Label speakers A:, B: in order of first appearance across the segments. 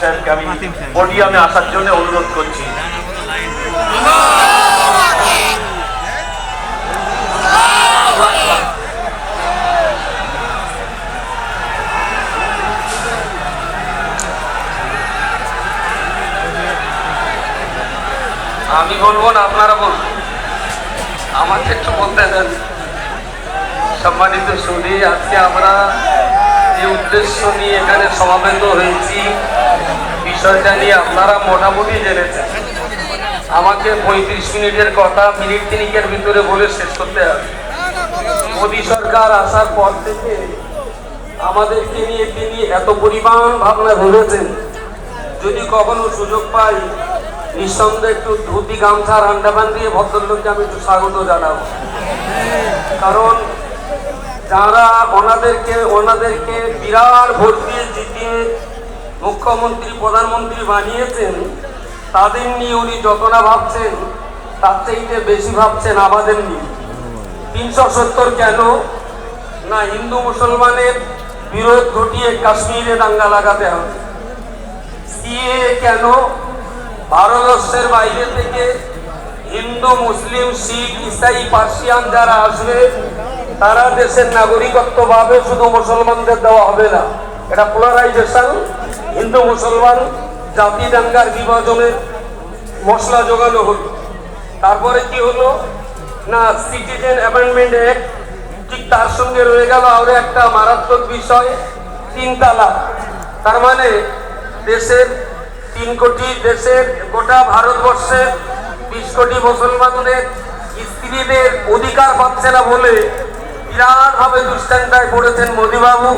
A: সাহেবকে আমি পোডিয়ামে আসার জন্য অনুরোধ করছি।
B: আমি বলব না আপনারা বলুন। আমাকে একটু বলতে দেন। সম্মানিত সুধী আজকে আমরা যে উদ্দেশ্য নিয়ে এখানে সমাবেত হয়েছি। বিষয়টা নিয়ে আপনারা মোটামুটি জেনেছেন। আমাকে পঁয়ত্রিশ মিনিটের কথা মিনিট তিনিকের ভিতরে বলে শেষ করতে হবে। মোদী সরকার আসার পর থেকে আমাদেরকে নিয়ে তিনি এত পরিমাণ ভাবনা ভেবেছেন যদি কখনো সুযোগ পাই, নিঃসন্দেহে একটু ধুতি, গামছা রান্ডাবান দিয়ে ভদ্রলোককে আমি একটু স্বাগত জানাব। কারণ যারা ওনাদেরকে ওনাদেরকে বিরাট ভোট দিয়ে জিতিয়ে মুখ্যমন্ত্রী, প্রধানমন্ত্রী বানিয়েছেন, তাদের নিয়ে উনি যত না ভাবছেন, তার চাইতে বেশি ভাবছেন আমাদের নিয়ে। তিনশো সত্তর কেন? না, হিন্দু মুসলমানের বিরোধ ঘটিয়ে কাশ্মীরে দাঙ্গা লাগাতে হবে। সিএ কেন? ভারতবর্ষের বাইরে থেকে হিন্দু, মুসলিম, শিখ, ইসাই, পার্সিয়ান যারা আসবে তারা দেশের নাগরিকত্ব পাবে শুধু মুসলমানদের দেওয়া হবে না, এটা পোলারাইজেশন হিন্দু মুসলমান, জাতি দাঙ্গার বিভাজনের মশলা জোগানো হলো। তারপরে কি হলো? না সিটিজেন অ্যামেন্ডমেন্ট অ্যাক্ট ঠিক তার সঙ্গে রয়ে গেল আরও একটা মারাত্মক বিষয়, তিন তালাক তার মানে দেশের তিন কোটি, দেশের গোটা ভারতবর্ষের বিশ কোটি মুসলমানদের স্ত্রীদের অধিকার পাচ্ছে না বলে বিরাটভাবে দুশ্চিন্তায় পড়েছেন মোদীবাবু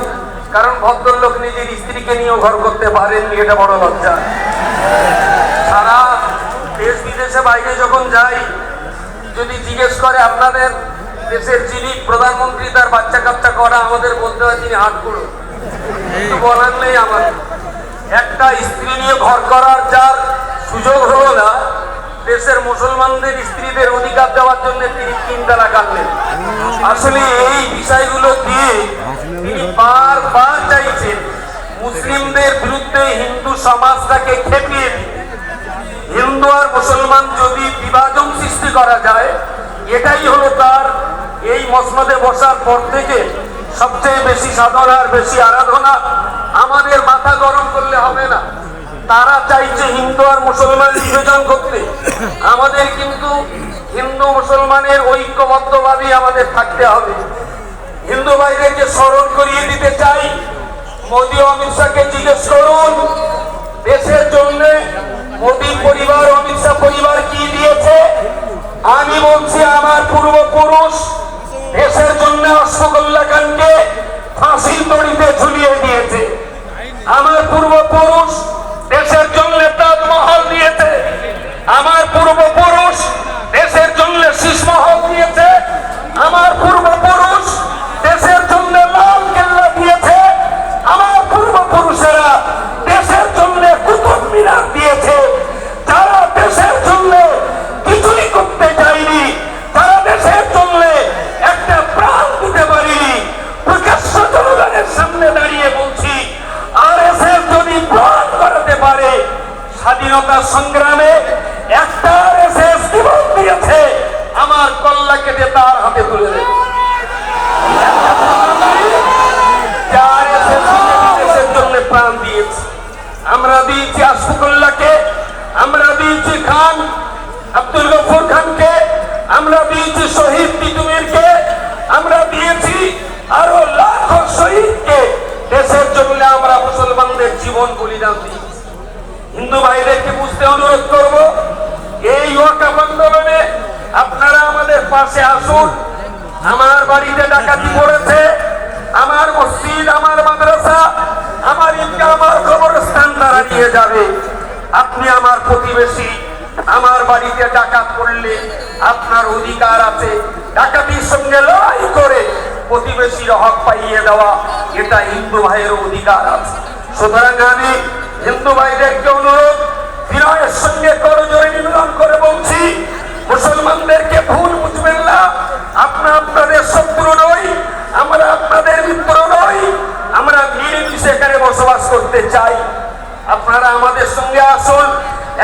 B: কারণ ভদ্রলোক নিজের স্ত্রীকে নিয়েও ঘর করতে পারেননি, এটা বড় লজ্জা। সারা দেশ বিদেশে বাইরে যখন যাই, যদি জিজ্ঞেস করে আপনাদের দেশের যিনি প্রধানমন্ত্রী, তার বাচ্চা কাচ্চা করা আমাদের বলতে হয় তিনি হাত করুন বলার নেই আমার। একটা স্ত্রী নিয়ে ঘর করার যার সুযোগ হলো না দেশের মুসলমানদের, স্ত্রীদের অধিকার দেওয়ার জন্য তিনি তিন তালা কাটলেন আসলে এই বিষয়গুলো দিয়ে তিনি বারবার চাইছেন মুসলিমদের বিরুদ্ধে হিন্দু সমাজটাকে খেপিয়ে হিন্দু আর মুসলমান যদি বিভাজন সৃষ্টি করা যায়, এটাই হলো তার এই মসনদে বসার পর থেকে সবচেয়ে বেশি সাধনা আর বেশি আরাধনা আমাদের মাথা গরম করলে হবে না। তারা চাইছে হিন্দু আর মুসলমান বিভাজন করতে। আমাদের কিন্তু হিন্দু মুসলমানের ঐক্যবদ্ধভাবে আমাদের থাকতে হবে। হিন্দু ভাইদেরকে স্মরণ করিয়ে দিতে চাই। মোদী অমিত শাহকে জিজ্ঞেস করুন, দেশের জন্য মোদী পরিবার, অমিত শাহ পরিবার কি দিয়েছে? আমি বলছি, আমার পূর্বপুরুষ দেশের জন্য অশ্বকল্লা খানকে ফাঁসির দড়িতে ঝুলিয়ে স্বাধীনতা সংগ্রামে একটা জীবন দিয়েছে। আমার কল্লা কেটে তার হাতে তুলে দেবে। প্রাণ দিয়েছে। আমরা দিয়েছি আশফাকুল্লাহকে, আমরা দিয়েছি খান, আব্দুল গফুর খানকে, আমরা দিয়েছি শহীদ তিতুমিরকে আমরা দিয়েছি আরও লাখো শহীদকে। দেশের জন্য আমরা মুসলমানদের জীবন বলিদান দিয়েছি। হিন্দু ভাইদেরকে বুঝতে অনুরোধ করব, এই ওয়াকাফ আন্দোলনে আপনারা আমাদের পাশে আসুন। আমার বাড়িতে ডাকাতি পড়েছে, আমার মসজিদ, আমার মাদ্রাসা, আমার ঈদগাহ আমার কবরস্থান তারা নিয়ে যাবে। আপনি আমার প্রতিবেশী, আমার বাড়িতে ডাকাত করলে আপনার অধিকার আছে। ডাকাতির সঙ্গে লড়াই করে প্রতিবেশীর হক পাইয়ে দেওয়া, এটা হিন্দু ভাইয়ের অধিকার আছে। সুতরাং আমি হিন্দু ভাইদেরকে অনুরোধ বিনয়ের সঙ্গে করজোরে নিবেদন করে বলছি, মুসলমানদেরকে ভুল বুঝবেন না। আপনার আপনাদের শত্রু নই, আমরা আপনাদের মিত্র নই, আমরা মিলেমিশে এখানে বসবাস করতে চাই। আপনারা আমাদের সঙ্গে আসুন,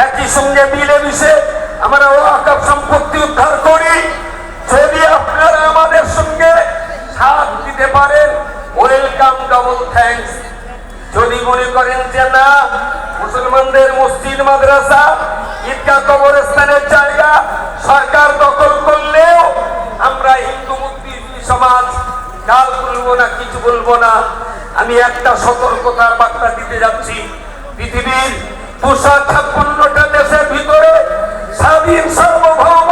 B: একই সঙ্গে মিলে মিশে আমরা ওয়াকফ সম্পত্তি উদ্ধার করি। যদি আপনারা আমাদের সঙ্গে সাথ দিতে পারেন, ওয়েলকাম ডবল থ্যাঙ্কস যদি মনে করেন যে না মুসলমানদের মসজিদ, মাদ্রাসা, ঈদগাহ কবরস্থানের জায়গা সরকার দখল করলেও আমরা হিন্দু মুসলিম সমাজ গাল বলব না, কিছু বলব না। আমি একটা সতর্কতার বার্তা দিতে যাচ্ছি। পৃথিবীর দুশো ছাপ্পান্নটা দেশের ভিতরে স্বাধীন, সার্বভৌম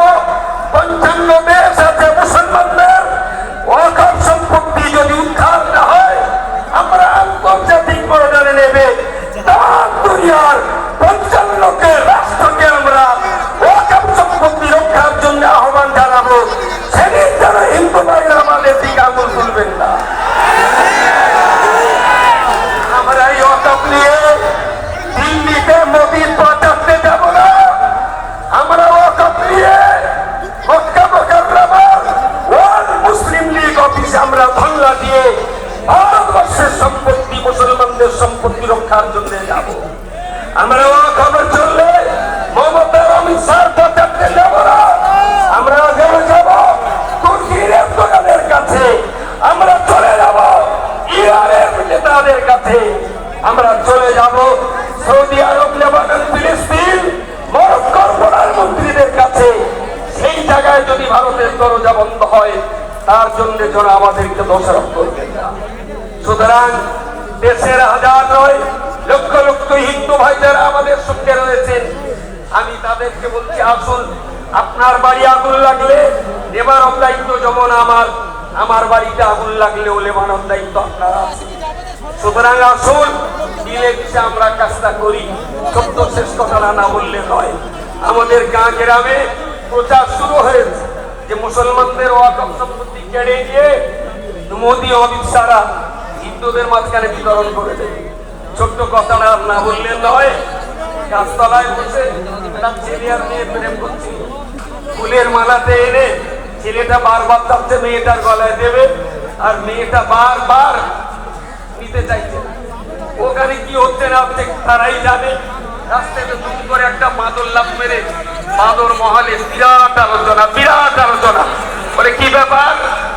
B: আমরা ধল্লা দিয়ে ভারতবর্ষের সম্পত্তি, মুসলমানদের সম্পত্তি রক্ষার জন্য যাব। আমরা ওয়াকফ চললে মমতার অমিত শাহ যাব না। আমরা যাব যাব তুর্কির এরদোগানের কাছে। আমরা চলে যাব ইরানের নেতাদের কাছে। আমরা চলে যাব সৌদি আরব, লেবানন, ফিলিস্তিন, মরক্কোর প্রধানমন্ত্রীদের কাছে। সেই জায়গায় যদি ভারতের দরজা বন্ধ হয় তার জন্য যেন আমাদেরকে দোষারোপ করবেন না সুতরাং দেশের হাজার নয়, লক্ষ লক্ষ হিন্দু ভাই যারা আমাদের সঙ্গে রয়েছেন আমি তাদেরকে বলছি, আসুন, আপনার বাড়ি আগুন লাগলে নেবার দায়িত্ব যেমন আমার আমার বাড়িতে আগুন লাগলেও লেবানোর দায়িত্ব আপনারা। সুতরাং আসুন মিলে মিশে আমরা কাজটা করি। সত্য শেষ কথাটা না বললে নয়। আমাদের গাঁ গ্রামে প্রচার শুরু হয়েছে যে মুসলমানদের ওয়াকফ সম্পত্তি কেড়ে নিয়ে মোদী অমিত শাহরা হিন্দুদের মাঝখানে বিতরণ করে দেবে ছোট্ট কথাটা না বললে নয়, গাছতলায় বসে একটা ছেলে আর মেয়ে প্রেম করছিল ফুলের মালাতে এনে ছেলেটা বারবার চাচ্ছে মেয়েটার গলায় দেবে আর মেয়েটা বারবার নিতে চাইছে। ওখানে কি হচ্ছে না হচ্ছে তারাই জানে। রাস্তাতে দুম করে একটা বাঁদর লাভ মেরে বাঁদর মহলে বিরাট আলোচনা বিরাট আলোচনা। বলে কি ব্যাপার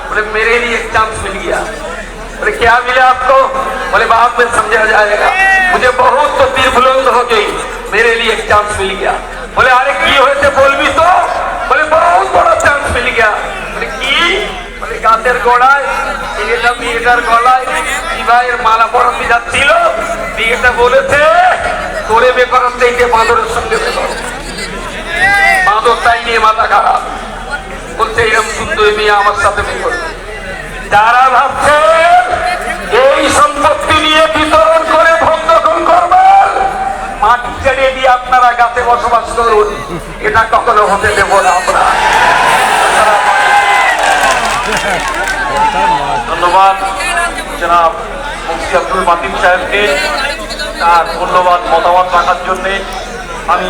B: বলে मेरे लिए एक चांस मिल गया बोले क्या मिला आपको बोले बाद में समझा जाएगा मुझे बहुत तो तीर बुलंद हो गई मेरे लिए एक चांस मिल गया बोले अरे की হয়েছে বলবি তো বলে বহুত বড় চান্স মিল গিয়া বলে কি বলে গাছের গোড়ায় ছেলেটা মেয়েটার গলায় বিবাহের মালা পরাতে যাচ্ছিল মেয়েটা বলেছে তোরে বে করার চাইতে বাঁদরের সঙ্গে বে করো বাঁদর তাই নিয়ে মাথা খারাপ বলছে এরকম সুন্দর মেয়ে আমার সাথে বে করবে। যারা ভাবছেন এই সম্পত্তি নিয়ে বিতরণ করে ভোগ দখল করবেন মাটি ছেড়ে দিয়ে আপনারা গাছে বসবাস করুন। এটা কখনো হতে দেব না আমরা।
A: ধন্যবাদ, জনাব মুফতি আব্দুল মাতিন সাহেবকে। তার মূল্যবান মতামত রাখার জন্যে আমি